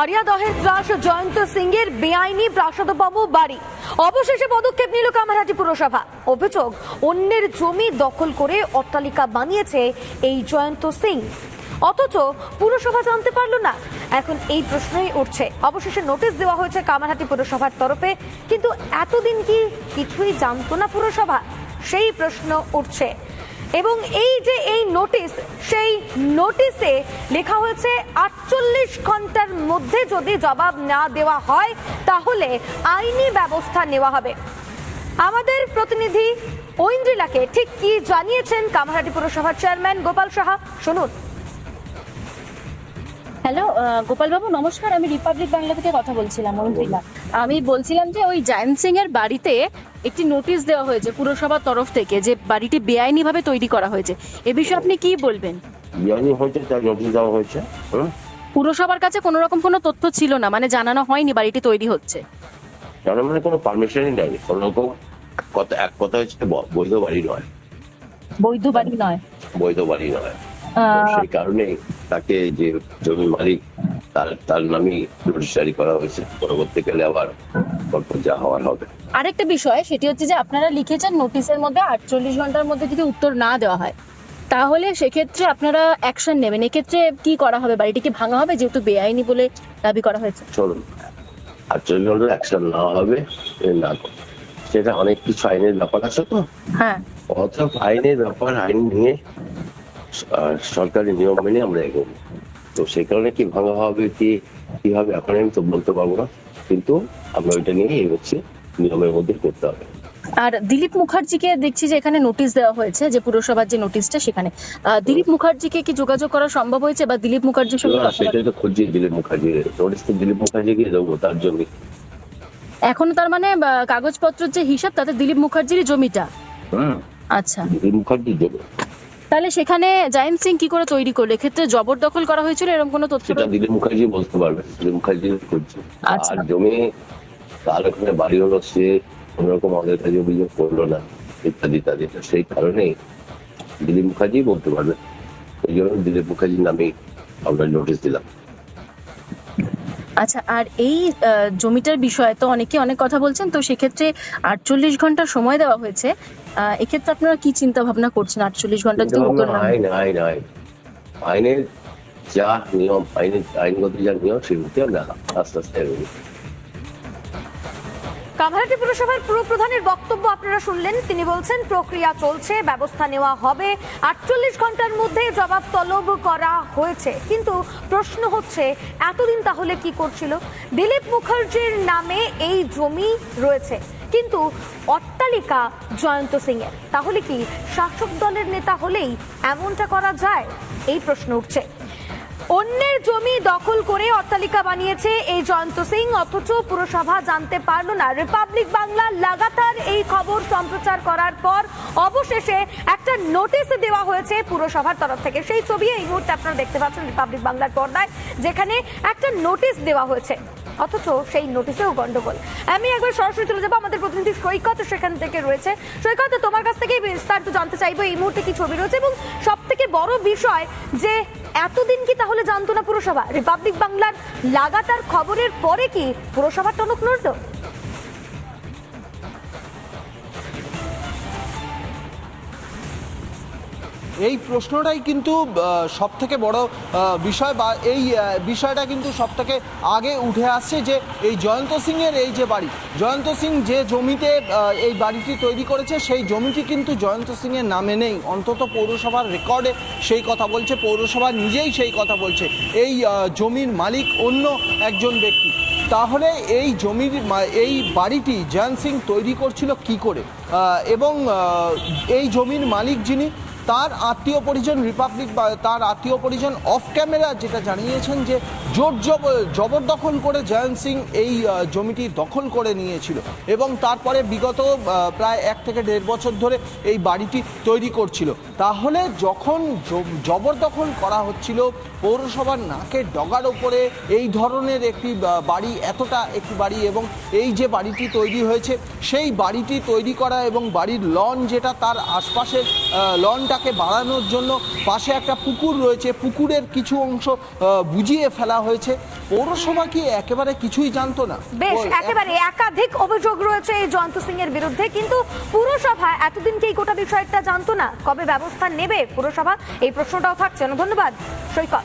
Area দহের ত্রাস জয়ন্ত সিং এর বেআইনি প্রাসাদবাবু বাড়ি। অবশেষে পদক্ষেপ নিল কামারহাটি পুরসভা। অভিযোগ, অন্যের জমি দখল করে অট্টালিকা বানিয়েছে এই জয়ন্ত সিং। অথচ পুরসভা জানতে পারল না। এখন এই প্রশ্নই উঠছে। অবশেষে নোটিশ দেওয়া হয়েছে কামারহাটি পুরসভার তরফে। কিন্তু এতদিন কি কিছুই জানতো না পুরসভা? সেই প্রশ্ন উঠছে। এবং এই যে এই নোটিশ সেই নোটিশে লেখা হয়েছে, আটচল্লিশ ঘণ্টার মধ্যে যদি জবাব না দেওয়া হয়, তাহলে আইনি ব্যবস্থা নেওয়া হবে। আমাদের প্রতিনিধি ঐন্দ্রিলাকে ঠিক কি জানিয়েছেন কামারহাটি পুরসভার চেয়ারম্যান গোপাল সাহা? শুনুন। হ্যালো গোপালবাবু নমস্কার। আমি রিপাবলিক বাংলা থেকে কথা বলছিলাম মন্ত্রীলা আমি বলছিলাম যে ওই জায়ন্ত সিং এর বাড়িতে একটি নোটিশ দেওয়া হয়েছে পুরসভার তরফ থেকে যে বাড়িটি বেআইনি ভাবে তৈরি করা হয়েছে। এ বিষয়ে আপনি কি বলবেন? বিয়ানি হয়েছে তার নোটিশ দেওয়া হয়েছে পুরসভার কাছে কোনো রকম কোনো তথ্য ছিল না মানে জানানো হয়নি বাড়িটি তৈরি হচ্ছে। তার মানে কোনো পারমিশনই নেয়নি কোনো রকম কথা এক কথা হচ্ছে বৈধ বাড়ি নয়। বৈধ বাড়ি নয়। বৈধ বাড়ি নয়। সেই কারণে তাকে যে জমি মালিক তার তার নামই নোটিশ জারি করা হয়েছে। পরবর্তীকালে আবার যা হওয়ার হবে। আরেকটা বিষয় সেটি হচ্ছে যে আপনারা লিখেছেন নোটিশের মধ্যে আটচল্লিশ ঘণ্টার মধ্যে যদি উত্তর না দেওয়া হয় তাহলে সেক্ষেত্রে আপনারা অ্যাকশন নেবেন। এক্ষেত্রে কি করা হবে? বাড়িটিকে ভাঙা হবে? যেহেতু বেআইনি বলে দাবি করা হয়েছে। চলুন আটচল্লিশ ঘণ্টার অ্যাকশন না হবে না সেটা অনেক কিছু আইনের ব্যাপার আছে তো? হ্যাঁ। অত আইনের ব্যাপার আইন নিয়ে সরকারি নিয়ম মেনে আমরা এগোবো। তো সেই কারণে কি ভাঙা হবে কি কি হবে এখন আমি তো বলতে পারব না কিন্তু আমরা ওইটা নিয়ে এগোচ্ছি নিয়মের মধ্যে করতে হবে। আর দিলীপ মুখার্জিকে দেখছি যে এখানে নোটিশ দেওয়া হয়েছে যে পুরসভার যে নোটিশটা সেখানে। দিলীপ মুখার্জিকে কি যোগাযোগ করা সম্ভব হয়েছে বা দিলীপ মুখার্জির সঙ্গে সেটাই তো খুঁজছি দিলীপ মুখার্জি। নোটিস তো দিলীপ মুখার্জি গিয়ে দেবো তার জমি এখনও তার মানে কাগজপত্রের যে হিসাব তাতে দিলীপ মুখার্জির জমিটা? হুম। আচ্ছা। দিলীপ মুখার্জির জমি তাহলে সেখানে জাহিম সিং কি করে তৈরি করল? এক্ষেত্রে জবরদখল করা হয়েছিল? এরকম কোনো তথ্য সেটা দিলীপ মুখার্জি বলতে পারবে দিলীপ মুখার্জি খুঁজছে আচ্ছা। আর জমি তার ওখানে বাড়ি হলো সে কোনোরকম আমাদের কাছে অভিযোগ করল না ইত্যাদি ইত্যাদি। সেই কারণেই দিলীপ মুখার্জি বলতে পারবে ওই জন্য দিলীপ মুখার্জির নামে আমরা নোটিশ দিলাম। আচ্ছা আর এই জমিটার বিষয়ে তো অনেকে অনেক কথা বলছেন তো সেক্ষেত্রে আটচল্লিশ ঘণ্টা সময় দেওয়া হয়েছে। আহ, এক্ষেত্রে আপনারা কি চিন্তা ভাবনা করছেন আটচল্লিশ ঘণ্টা যদি উত্তর না আইন আইন আইন আইনের যা নিয়ম আইনের আইনগত যা নিয়ম সেগুলোতে আমরা আস্তে আস্তে কামারহাটি পুরসভার পুর প্রধানের বক্তব্য আপনারা শুনলেন। তিনি বলছেন, প্রক্রিয়া চলছে, ব্যবস্থা নেওয়া হবে। আটচল্লিশ ঘণ্টার মধ্যে জবাব তলব করা হয়েছে। কিন্তু প্রশ্ন হচ্ছে, এতদিন তাহলে কি করছিল? দিলীপ মুখার্জির নামে এই জমি রয়েছে। কিন্তু অট্টালিকা জয়ন্ত সিং এর তাহলে কি শাসক দলের নেতা হলেই এমনটা করা যায়? এই প্রশ্ন উঠছে। অন্যের জমি দখল করে অট্টালিকা বানিয়েছে এই জয়ন্ত সিং, অথচ পুরসভা জানতে পারল না। রিপাবলিক বাংলা লাগাতার এই খবর সম্প্রচার করার পর অবশেষে একটা নোটিশ দেওয়া হয়েছে পুরসভার তরফ থেকে। সেই ছবি এই মুহূর্তে আপনারা দেখতে পাচ্ছেন রিপাবলিক বাংলার পর্দায়, যেখানে একটা নোটিশ দেওয়া হয়েছে। অথচ সেই নোটিশেও গন্ডগোল। আমি একবার সরাসরি চলে যাব, আমাদের প্রতিনিধি সৈকত সেখান থেকে রয়েছে। সৈকত, তোমার কাছ থেকে বিস্তারিত জানতে চাইব, এই মুহূর্তে কি ছবি রয়েছে? এবং সব থেকে বড় বিষয় যে এতদিন কি তাহলে জানতো না পুরসভা? রিপাবলিক বাংলার লাগাতার খবরের পরে কি পুরসভার টনক নড়ল এই প্রশ্নটাই কিন্তু সব থেকে বড় বিষয় বা এই বিষয়টা কিন্তু সব থেকে আগে উঠে আসছে যে এই জয়ন্ত সিংয়ের এই যে বাড়ি, জয়ন্ত সিং যে জমিতে এই বাড়িটি তৈরি করেছে, সেই জমিটি কিন্তু জয়ন্ত সিংয়ের নামে নেই। অন্তত পৌরসভার রেকর্ডে সেই কথা বলছে, পৌরসভা নিজেই সেই কথা বলছে। এই জমির মালিক অন্য একজন ব্যক্তি। তাহলে এই জমির এই বাড়িটি জয়ন্ত সিং তৈরি করছিল কি করে? এবং এই জমির মালিক যিনি তার আত্মীয় পরিজন রিপাবলিক বা তার আত্মীয় পরিজন অফ ক্যামেরা যেটা জানিয়েছেন যে জোর জব জবরদখল করে জয়ন্ত সিং এই জমিটি দখল করে নিয়েছিল। এবং তারপরে বিগত প্রায় এক থেকে দেড় বছর ধরে এই বাড়িটি তৈরি করছিল। তাহলে যখন জবরদখল করা হচ্ছিল, পৌরসভার নাকের ডগার ওপরে এই ধরনের একটি বাড়ি, এতটা একটি বাড়ি এবং এই যে বাড়িটি তৈরি হয়েছে, সেই বাড়িটি তৈরি করা এবং বাড়ির লন যেটা তার আশপাশের লনটা জমিটাকে বাড়ানোর জন্য পাশে একটা পুকুর রয়েছে। পুকুরের কিছু অংশ বুঝিয়ে ফেলা হয়েছে। পৌরসভা কি একেবারে কিছুই জানতো না? বেশ একেবারে একাধিক অভিযোগ রয়েছে এই জয়ন্ত সিং এর বিরুদ্ধে কিন্তু পুরসভা এতদিন কি এই গোটা বিষয়টা জানতো না? কবে ব্যবস্থা নেবে পুরসভা? এই প্রশ্নটাও থাকছে। ধন্যবাদ সৈকত।